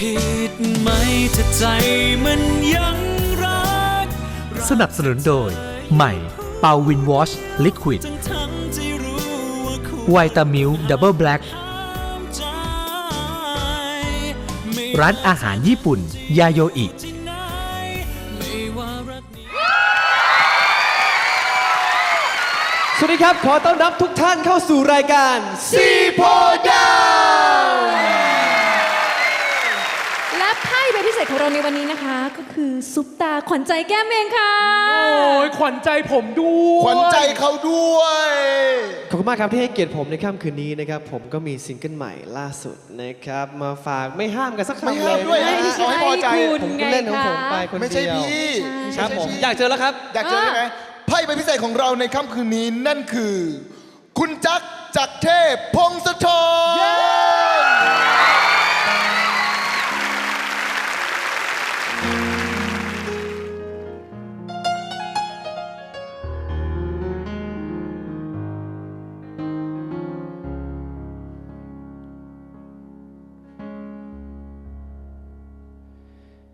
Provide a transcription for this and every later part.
ผิดไหมถ้าใจมันยังรักสนับสนุนโดย ใหม่ เปาวินวอชลิควิดทั้งทั้งๆที่รู้ว่าคุณไวตามิลดับเบิลแบล็กห้ามใจไม่ร้านอาหารญี่ปุ่น ยาโยอิ ที่ไหนไม่ว่ารักนี้ สวัสดีครับ ขอต้อนรับทุกท่านเข้าสู่รายการ ซีโพดา วและไพ่ใบพิเศษของเราในวันนี้นะคะ ก็คือซุปตาขวัญใจแก้มเองค่ะ โอ้ยขวัญใจผมด้วยขวัญใจเขาด้วย ขอบคุณมากครับที่ให้เกียรติผมในค่ำคืนนี้นะครับ ผมก็มีซิงเกิลใหม่ล่าสุดนะครับ มาฝากไม่ห้ามกันสักคำไม่ห้ามเลด้วยนะนะขอให้พอใจ คุณผมก็เล่นของผมไปคนไม่เดีใช่ยวพี่ครับผมไใช่พี่อยากเจอแล้วครับ อยากเจอใช่ไหมไพ่ใบพิเศษของเราในค่ำคืนนี้นั่นคือ คุณจักรจักรเทพพงศธร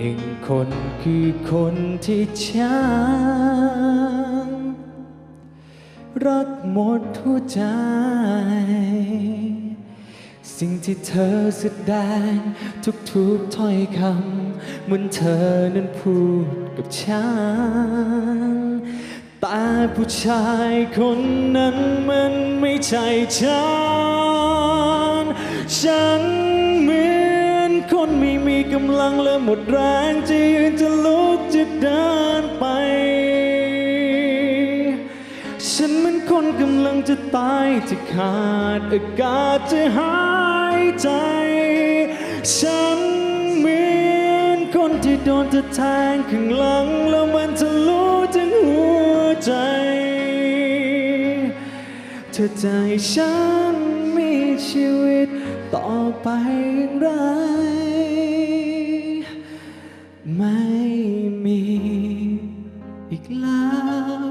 หนึ่งคนคือคนที่ฉันรักหมดหัวใจ สิ่งที่เธอแสดงทุกๆถ้อยคำเหมือนเธอนั้นพูดกับฉันแต่ผู้ชายคนนั้นมันไม่ใช่ฉันฉัน คนไม่มีกำลังและหมดแรงจะยืนจะลุกจะเดินไป ฉันเหมือนคนกำลังจะตายจะขาดอากาศจะหายใจ ฉันเหมือนคนที่โดนเธอแทงข้างหลังแล้วมันทะลุถึงหัวใจ เธอใจฉันมีชีวิต ต่อไปอย่างไร ไม่มีอีกแล้ว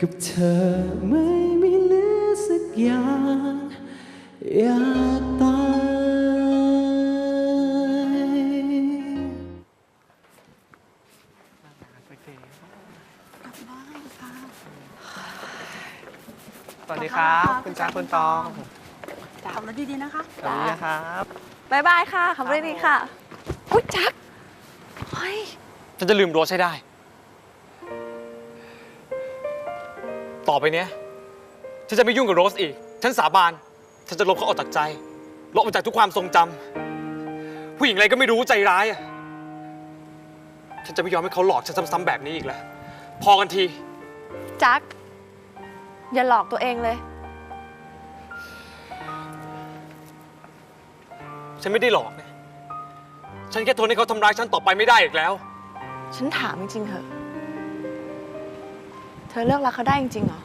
กับเธอไม่มีเหลือสักอย่างอยากตาย สวัสดีครับ คุณจ้าคุณตอง รถดีๆนะคะสวัสดีนะครับบายบายค่ะขับรถดีๆค่ะอุ้ยจักเฮ้ยฉันจะลืมโรสให้ได้ ต่อไปเนี้ยฉันจะไม่ยุ่งกับโรสอีก ฉันสาบาน ฉันจะลบเขาออกจากใจ ลบออกจากทุกความทรงจำผู้หญิงอะไรก็ไม่รู้ใจร้ายอะฉันจะไม่ยอมให้เขาหลอกฉันซ้ำๆแบบนี้อีกแล้ว พอกันที จัก อย่าหลอกตัวเองเลย ฉันไม่ได้หลอกนะฉันแค่ทนให้เขาทำร้ายฉันต่อไปไม่ได้อีกแล้ว ฉันถามจริงๆเหอะ เธอเลิกรักเขาได้จริงๆเหรอ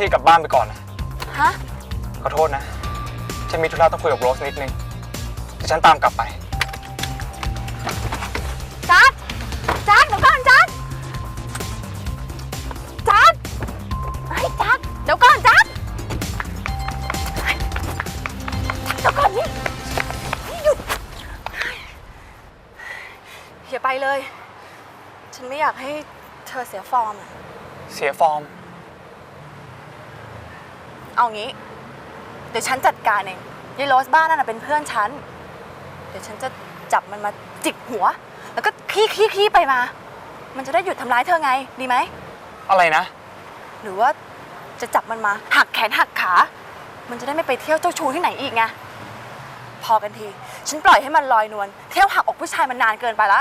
ซี่กลับบ้านไปก่อนนะ ฮะ ขอโทษนะ ฉันมีธุระต้องคุยกับโรสนิดนึงเดี๋ยวฉันตามกลับไป จัดจัดเดี๋ยวก่อนจัดจัดไอ้ยจัดเดี๋ยวก่อนจัดเดี๋ยวก่อนนี่นี่หยุดอย่าไปเลย ฉันไม่อยากให้เธอเสียฟอร์มอะเสียฟอร์ม เอางี้ เดี๋ยวฉันจัดการเองยายโรสบ้านนั่นนะเป็นเพื่อนฉัน เดี๋ยวฉันจะจับมันมาจิกหัว แล้วก็ขี้ขี้ขี้ไปมา มันจะได้หยุดทำร้ายเธอไง ดีไหม อะไรนะ หรือว่าจะจับมันมาหักแขนหักขา มันจะได้ไม่ไปเที่ยวเจ้าชู้ที่ไหนอีกไง พอกันที ฉันปล่อยให้มันลอยนวล เที่ยวหักอกผู้ชายมันนานเกินไปละ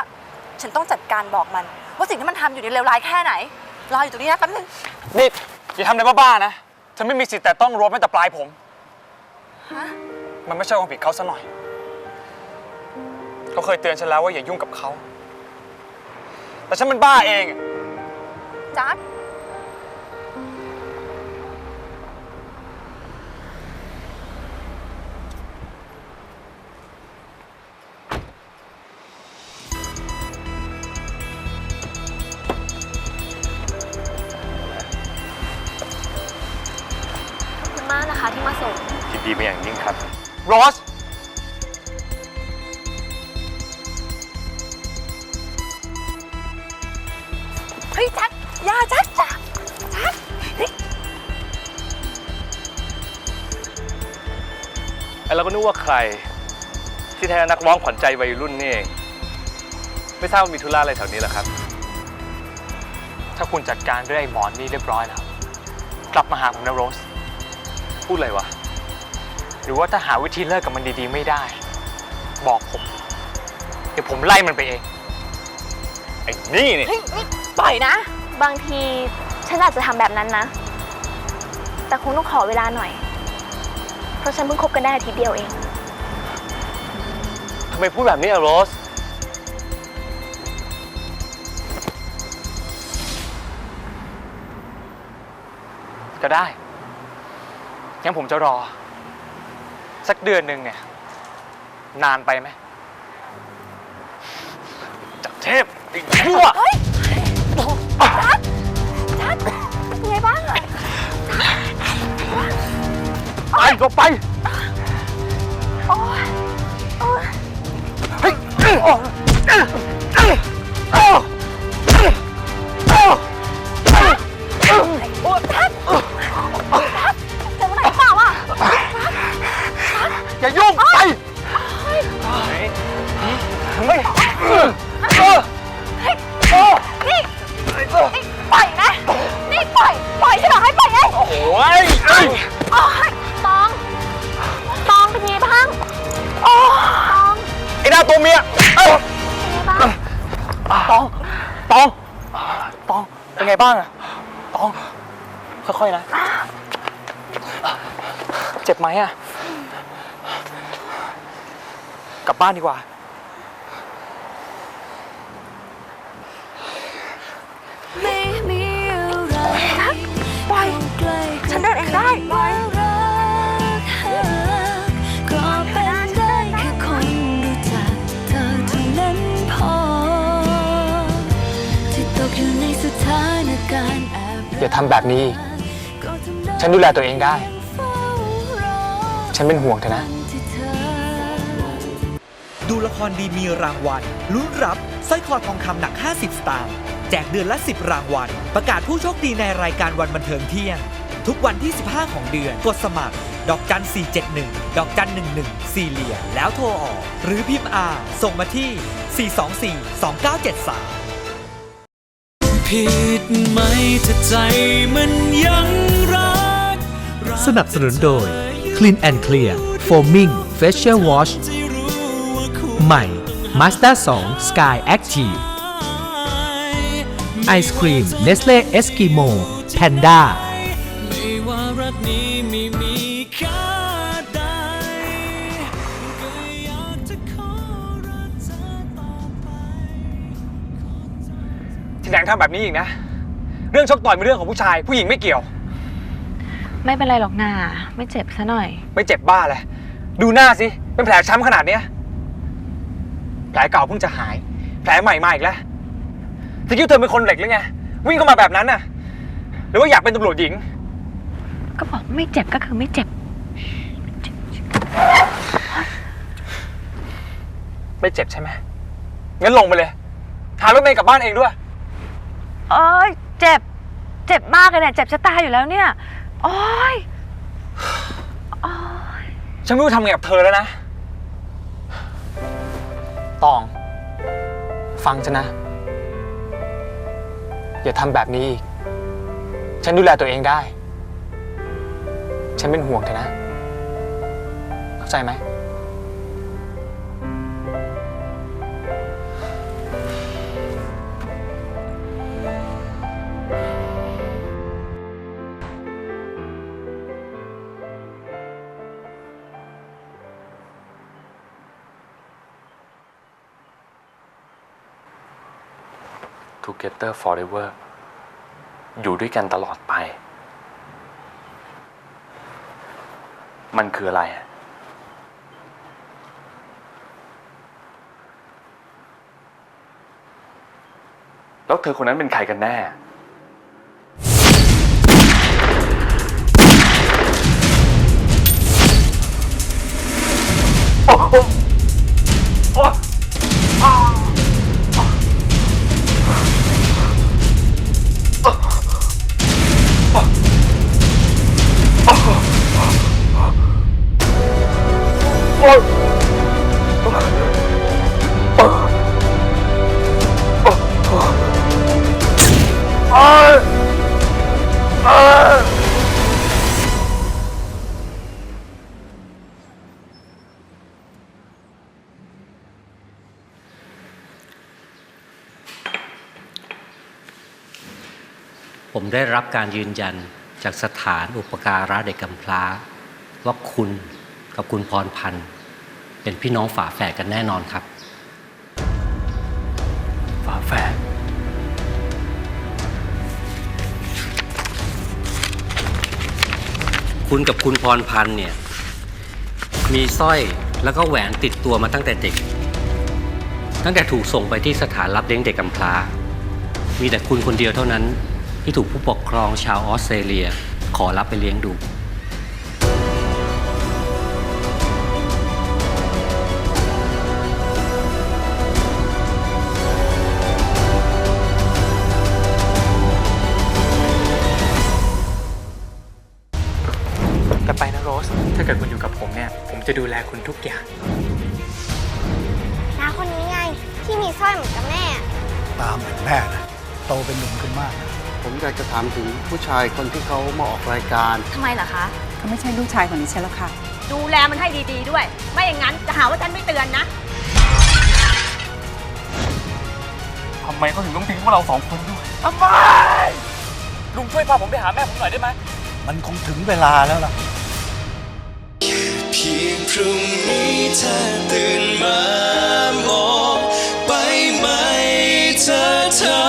ฉันต้องจัดการบอกมัน ว่าสิ่งที่มันทำอยู่ในเลวร้ายแค่ไหน รออยู่ตรงนี้นะแป๊บนึง นี่อย่าทำอะไรบ้าๆนะ ฉันไม่มีสิทธิ์แต่ต้องรถแม้แต่ปลายผม ฮะ มันไม่ใช่ความผิดเขาซะหน่อย เขาเคยเตือนฉันแล้วว่าอย่ายุ่งกับเขา แต่ฉันมันบ้าเอง จัด นะคะที่มาส่ง ยินดีเป็นอย่างยิ่งครับ โรส เฮ้ยจัดอย่าจัดจัดจัดเฮ้ยไอ้เราก็นึกว่าใคร ที่แท้นักร้องขวัญใจวัยรุ่นนี่เอง ไม่ทราบว่ามีธุระอะไรแถวนี้เหรอครับ ถ้าคุณจัดการเรื่องไอ้หมอนนี่เรียบร้อยแล้ว กลับมาหาผมนะโรส พูดอะไรวะ หรือว่าถ้าหาวิธีเลิกกับมันดีๆไม่ได้ บอกผม เดี๋ยวผมไล่มันไปเอง ไอ้นี่นี่ เฮ้ยนี่ปล่อยนะ บางทีฉันอาจจะทำแบบนั้นนะ แต่คงต้องขอเวลาหน่อย เพราะฉันเพิ่งคบกันได้อาทิตย์เดียวเอง ทำไมพูดแบบนี้อะโรส ก็ได้ งั้นผมจะรอ สักเดือนหนึ่งเนี่ย นานไปไหมจักเทพไอ้ชั่วเฮ้ยจัดจัดเป็นไงบ้างอะ ไปก็ไป บ้างอะตอง ค่อยๆนะ เจ็บไหมอะกลับบ้านดีกว่า ไม่มีอะไรปล่อยใกล้ฉันเดินเองได้ ปล่อย อบอย่าทำแบบนี้อีกก็ทำได้ฉันดูแลตัวเองได้เฝ้ารอฉันเป็นห่วงเธอนะวันที่เธอดูละครดีมีรางวัลลุ้นรับสร้อยคอทองคำหนัก 50 สตางค์แจกเดือนละ 10 รางวัล ประกาศผู้โชคดีในรายการวันบันเทิงเที่ยง ทุกวันที่ 15 ของเดือน กดสมัคร ดอกจัน 471 ดอกจัน 11 4เหลี่ยมแล้วโทรออก หรือพิมพ์อาส่งมาที่ 424 2973 ผิดไหมถ้าใจมันยังรักสนับสนุนโดย Clean and Clear Foaming Facial Wash ใหม่ Master 2 Sky Active ไอศครีม Nestle Eskimo Panda ทีหลังทำแบบนี้อีกนะ เรื่องชกต่อยเป็นเรื่องของผู้ชาย ผู้หญิงไม่เกี่ยว ไม่เป็นไรหรอกนาไม่เจ็บซะหน่อย ไม่เจ็บบ้าเลยดูหน้าสิ เป็นแผลช้ำขนาดเนี้ยแผลเก่าเพิ่งจะหาย แผลใหม่มาอีกแล้วที่คิดว่าเธอเป็นคนเหล็กหรือไง วิ่งเข้ามาแบบนั้นน่ะ หรือว่าอยากเป็นตำรวจหญิง ก็บอกไม่เจ็บก็คือไม่เจ็บ ไม่เจ็บใช่ไหมงั้นลงไปเลยหารถเมย์กลับบ้านเองด้วย เอ้ยเจ็บ เจ็บมากเลยเนี่ย เจ็บจะตายอยู่แล้วเนี่ย โอ้ยฉันไม่รู้ทำไงกับเธอแล้วนะ ตอง ฟังฉันนะ อย่าทำแบบนี้อีก ฉันดูแลตัวเองได้ ฉันเป็นห่วงเธอนะ เข้าใจไหม Together forever อยู่ด้วยกันตลอดไป มันคืออะไร แล้วเธอคนนั้นเป็นใครกันแน่ ผมได้รับการยืนยันจากสถานอุปการะเด็กกำพร้า ว่าคุณกับคุณพรพันธ์เป็นพี่น้องฝาแฝดกันแน่นอนครับ ฝาแฝดคุณกับคุณพรพันธ์เนี่ย มีสร้อยแล้วก็แหวนติดตัวมาตั้งแต่เด็ก ตั้งแต่ถูกส่งไปที่สถานรับเลี้ยงเด็กกำพร้า มีแต่คุณคนเดียวเท่านั้น ที่ถูกผู้ปกครองชาวออสเตรเลีย ขอรับไปเลี้ยงดูกลับไปนะโรส ถ้าเกิดคุณอยู่กับผมเนี่ย ผมจะดูแลคุณทุกอย่าง น้าคนนี้ไง ที่มีสร้อยเหมือนกับแม่ ตามเหมือนแม่นะโตเป็นหนุ่มขึ้นมากนะ ผมอยากจะถามถึงผู้ชายคนที่เขามาออกรายการ ทำไมล่ะคะ เขาไม่ใช่ลูกชายของดิฉันแล้วค่ะ ดูแลมันให้ดีๆด้วย ไม่อย่างนั้นจะหาว่าฉันไม่เตือนนะ ทำไมเขาถึงต้องทิ้งพวกเราสองคนด้วย ทำไม ลุงช่วยพาผมไปหาแม่ผมหน่อยได้ไหม มันคงถึงเวลาแล้วล่ะ เพียงพรุ่งนี้เธอตื่นมามองไปไหมเธอเธอ